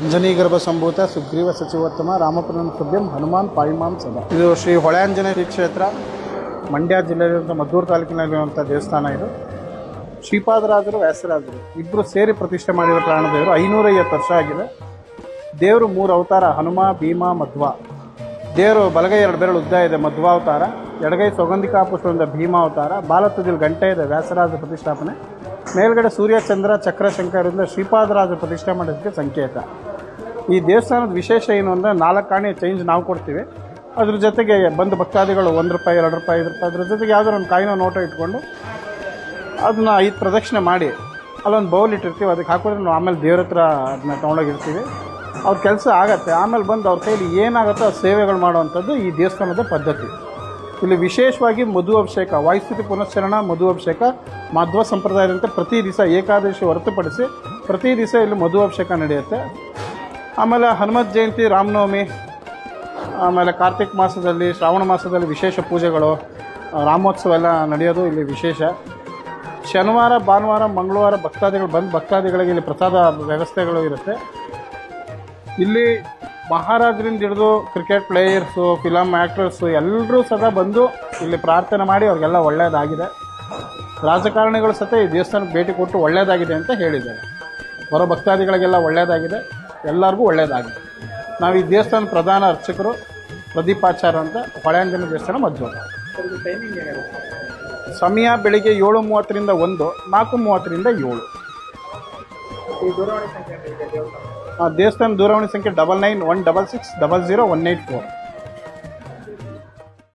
ಅಂಜನೀಗರ್ಭ ಸಂಭೂತ, ಸುಗ್ರೀವ ಸಚಿವೋತ್ತಮ ರಾಮಪುರನ ಸುಭ್ಯಂ ಹನುಮಾನ್ ಪಾಯಿಮಾಂ ಸದಾ ಇದು ಶ್ರೀ ಹೊಳೆಆಂಜನೇಯ ಕ್ಷೇತ್ರ, ಮಂಡ್ಯ ಜಿಲ್ಲೆಯಲ್ಲಿರುವಂಥ ಮದ್ದೂರು ತಾಲೂಕಿನಲ್ಲಿರುವಂಥ ದೇವಸ್ಥಾನ ಇದು. ಶ್ರೀಪಾದರಾಜರು, ವ್ಯಾಸರಾಜರು ಇಬ್ಬರು ಸೇರಿ ಪ್ರತಿಷ್ಠೆ ಮಾಡಿರೋ ಪ್ರಾಣದೇವರು ಐನೂರೈವತ್ತು ವರ್ಷ ಆಗಿದೆ. ದೇವರು ಮೂರು ಅವತಾರ, ಹನುಮ, ಭೀಮ, ಮಧ್ವ. ದೇವರು ಬಲಗೈ ಎರಡು ಬೆರಳು ಉದ್ದ ಇದೆ ಮಧ್ವಾವತಾರ ಎಡಗೈ ಸೌಗಂಧಿಕಾ ಪುಷ್ಪದಿಂದ ಭೀಮಾವತಾರ ಬಾಲತುದಿಲ್ ಗಂಟೆ ಇದೆ ವ್ಯಾಸರಾಜ ಪ್ರತಿಷ್ಠಾಪನೆ. ಮೇಲ್ಗಡೆ ಸೂರ್ಯ, ಚಂದ್ರ ಚಕ್ರಶಂಕರರಿಂದ ಶ್ರೀಪಾದರಾಜ ಪ್ರತಿಷ್ಠೆ ಮಾಡೋದಕ್ಕೆ ಸಂಕೇತ. ಈ ದೇವಸ್ಥಾನದ ವಿಶೇಷ ಏನು ಅಂದರೆ ನಾಲ್ಕು ಆಣೆ ಚೇಂಜ್ ನಾವು ಕೊಡ್ತೀವಿ. ಅದ್ರ ಜೊತೆಗೆ ಬಂದು ಭಕ್ತಾದಿಗಳು ಒಂದು ರೂಪಾಯಿ, ಎರಡು ರೂಪಾಯಿ, ಐದು ರೂಪಾಯಿ, ಅದ್ರ ಜೊತೆಗೆ ಯಾವುದಾದ್ರು ಒಂದು ಕಾಯಿನೋ ನೋಟ ಇಟ್ಕೊಂಡು ಅದನ್ನ ಐದು ಪ್ರದಕ್ಷಿಣೆ ಮಾಡಿ ಅಲ್ಲೊಂದು ಬೌಲ್ ಇಟ್ಟಿರ್ತೀವಿ, ಅದಕ್ಕೆ ಹಾಕಿದ್ರೆ ನಾವು ಆಮೇಲೆ ದೇವ್ರ ಹತ್ರ ಅದನ್ನ ತೊಗೊಂಡೋಗಿರ್ತೀವಿ. ಅವ್ರ ಕೆಲಸ ಆಗತ್ತೆ, ಆಮೇಲೆ ಬಂದು ಅವ್ರ ಕೈಲಿ ಏನಾಗುತ್ತೋ ಆ ಸೇವೆಗಳು ಮಾಡುವಂಥದ್ದು ಈ ದೇವಸ್ಥಾನದ ಪದ್ಧತಿ. ಇಲ್ಲಿ ವಿಶೇಷವಾಗಿ ಮಧು ಅಭಿಷೇಕ, ವಾಯುಸ್ಥಿತಿ ಪುನಶ್ಚರಣ, ಮಧು ಅಭಿಷೇಕ, ಮಧ್ವ ಸಂಪ್ರದಾಯದಂತೆ ಪ್ರತಿ ದಿವಸ ಏಕಾದಶಿ ಹೊರತುಪಡಿಸಿ ಪ್ರತಿ ದಿವಸ ಇಲ್ಲಿ ಮಧು ಅಭಿಷೇಕ ನಡೆಯುತ್ತೆ. ಆಮೇಲೆ ಹನುಮತ್ ಜಯಂತಿ, ರಾಮನವಮಿ, ಆಮೇಲೆ ಕಾರ್ತಿಕ್ ಮಾಸದಲ್ಲಿ, ಶ್ರಾವಣ ಮಾಸದಲ್ಲಿ ವಿಶೇಷ ಪೂಜೆಗಳು ರಾಮೋತ್ಸವ ಎಲ್ಲ ನಡೆಯೋದು ಇಲ್ಲಿ ವಿಶೇಷ. ಶನಿವಾರ, ಭಾನುವಾರ, ಮಂಗಳವಾರ ಭಕ್ತಾದಿಗಳು ಬಂದು ಭಕ್ತಾದಿಗಳಿಗೆ ಇಲ್ಲಿ ಪ್ರಸಾದ ವ್ಯವಸ್ಥೆಗಳು ಇರುತ್ತೆ. ಇಲ್ಲಿ ಮಹಾರಾಜರಿಂದ ಹಿಡಿದು ಕ್ರಿಕೆಟ್ ಪ್ಲೇಯರ್ಸು ಫಿಲಮ್ ಆ್ಯಕ್ಟರ್ಸು ಎಲ್ಲರೂ ಸದಾ ಬಂದು ಇಲ್ಲಿ ಪ್ರಾರ್ಥನೆ ಮಾಡಿ ಅವ್ರಿಗೆಲ್ಲ ಒಳ್ಳೆಯದಾಗಿದೆ. ರಾಜಕಾರಣಿಗಳು ಸತ ಈ ದೇವಸ್ಥಾನಕ್ಕೆ ಭೇಟಿ ಕೊಟ್ಟು ಒಳ್ಳೆಯದಾಗಿದೆ ಅಂತ ಹೇಳಿದ್ದಾರೆ. ಬರೋ ಭಕ್ತಾದಿಗಳಿಗೆಲ್ಲ ಒಳ್ಳೆಯದಾಗಿದೆ. ಎಲ್ಲರಿಗೂ ಒಳ್ಳೆಯದಾಗಲಿ ನಾವು ಈ ದೇವಸ್ಥಾನ ಪ್ರಧಾನ ಅರ್ಚಕರು ಪ್ರದೀಪಾಚಾರ ಅಂತ ಹೊಳೆಯಂಜನ ದೇವಸ್ಥಾನ ಮಧ್ಯ ಸಮಯ ಬೆಳಿಗ್ಗೆ ಏಳು ಮೂವತ್ತರಿಂದ ಒಂದು ನಾಲ್ಕು ಮೂವತ್ತರಿಂದ ಏಳು. ಈ ದೂರವಾಣಿ ಸಂಖ್ಯೆ ಇದೆ ದೇವಸ್ಥಾನ ದೂರವಾಣಿ ಸಂಖ್ಯೆ double nine one double six double zero one eight four